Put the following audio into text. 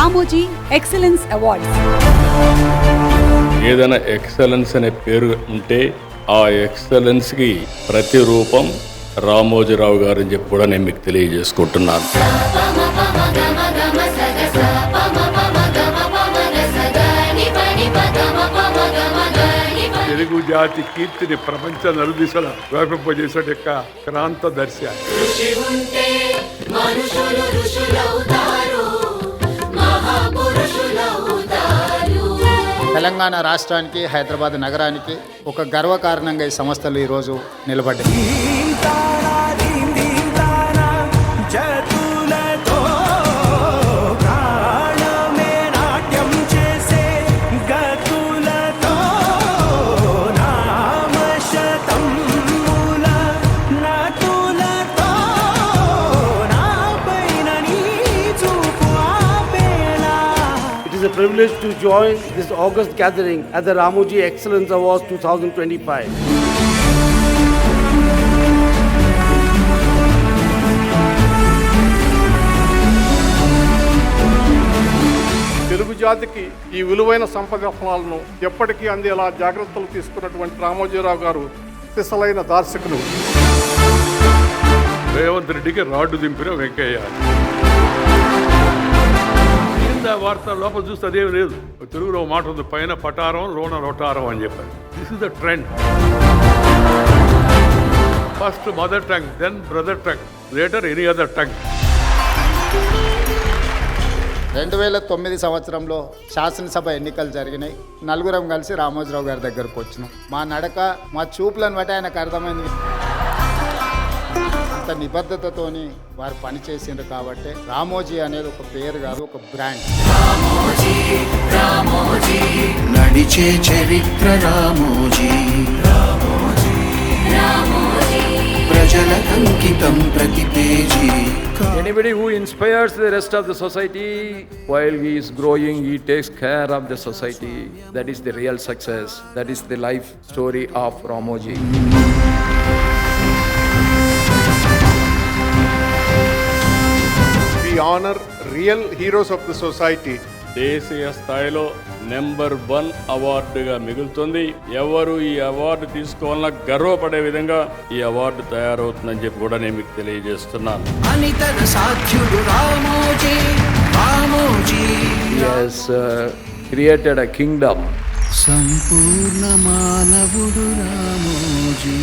Ramoji excellence awards ఏదైనా excellence అనే పేరు ఉంటే ఆ ఎక్సలెన్స్కి ప్రతిరూపం రామోజీరావు గారు అని చెప్పి కూడా నేను మీకు తెలియజేసుకుంటున్నాను తెలుగు జాతి కీర్తిని ప్రపంచ నలుదిశల వ్యాపింపజేసే యొక్క క్రాంతదర్శి ఆయన. తెలంగాణ రాష్ట్రానికి హైదరాబాద్ నగరానికి ఒక గర్వకారణంగా ఈ సంస్థలు ఈరోజు నిలబడ్డాయి. Is a privilege to join this August gathering at the Ramoji Excellence Awards 2025. Telugu జాతికి ఈ విలువైన సంపద ఫలాలను ఎప్పటికీ అందేలా జాగ్రత్తలు తీసుకున్నటువంటి రామోజీరావు గారు సిసలైన దార్శకులు రేవంత్ రెడ్డికి రాడ్డు దింపిన వెంకయ్య కింద వార్త లోపల చూస్తే అదేమి లేదు. తెలుగులో మాట ఉంది పైన పటారం లోన రొటారం అని చెప్పారు. This is the trend first mother tongue then brother tongue later any other tongue రెండు వేల తొమ్మిది సంవత్సరంలో శాసనసభ ఎన్నికలు జరిగినాయి. నలుగురం కలిసి రామోజీరావు గారి దగ్గరకు వచ్చినాం. మా నడక మా చూపులను బట్టి ఆయనకు అర్థమైంది. అంత నిబద్ధతతోని వారు పనిచేసిండ్రు కాబట్టి రామోజీ అనేది ఒక పేరు కాదు ఒక బ్రాండ్ నడిచే చరిత్ర రామోజీ ప్రజలకంకితం ప్రతి page Anybody who inspires the rest of the society while he is growing, he takes care of the society. That is the real success. That is the life story of Ramoji. Honour real heroes of the society దేశీయ స్థాయిలో number one అవార్డుగా మిగులుతుంది. ఎవరు ఈ award తీసుకోవాలన్నా గర్వపడే విధంగా ఈ award తయారవుతుందని చెప్పి కూడా నేను మీకు తెలియజేస్తున్నాను. created a kingdom. సంపూర్ణ మానవుడు రామోజీ.